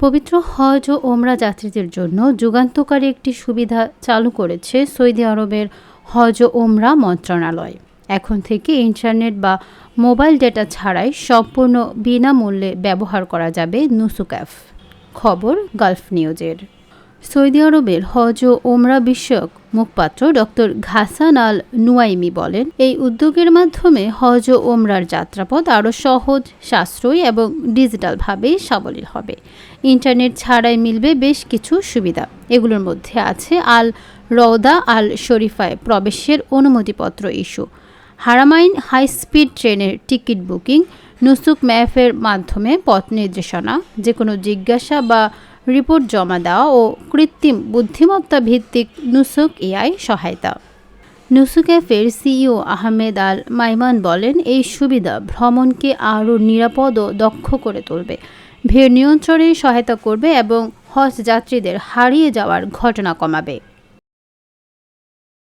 পবিত্র হজ ও ওমরা যাত্রীদের জন্য যুগান্তকারী একটি সুবিধা চালু করেছে সৌদি আরবের হজ ও ওমরা মন্ত্রণালয়। এখন থেকে ইন্টারনেট বা মোবাইল ডেটা ছাড়াই সম্পূর্ণ বিনামূল্যে ব্যবহার করা যাবে নুসুক অ্যাপ। খবর, গালফ নিউজের। সৌদি আরবের হজ ও ওমরা বিষয়ক মুখপাত্র ডক্টর ঘাসান আল নুয়াইমি বলেন, এই উদ্যোগের মাধ্যমে হজ ও ওমরার যাত্রাপথ আরও সহজ, সাশ্রয়ী এবং ডিজিটালভাবেই সাবলীল হবে। ইন্টারনেট ছাড়াই মিলবে বেশ কিছু সুবিধা। এগুলোর মধ্যে আছে আল রওদা আল শরীফায় প্রবেশের অনুমতিপত্র ইস্যু, হারামাইন হাই স্পিড ট্রেনের টিকিট বুকিং, নুসুক ম্যাফের মাধ্যমে পথ নির্দেশনা যে কোনো জিজ্ঞাসা বা রিপোর্ট জমা দেওয়া ও কৃত্রিম বুদ্ধিমত্তা ভিত্তিক নুসুক এআই সহায়তা। নুসুক অ্যাপের সিইও আহমেদ আল মাইমান বলেন, এই সুবিধা ভ্রমণকে আরও নিরাপদ ও দক্ষ করে তুলবে। ভিড় নিয়ন্ত্রণে সহায়তা করবে এবং হজ যাত্রীদের হারিয়ে যাওয়ার ঘটনা কমাবে।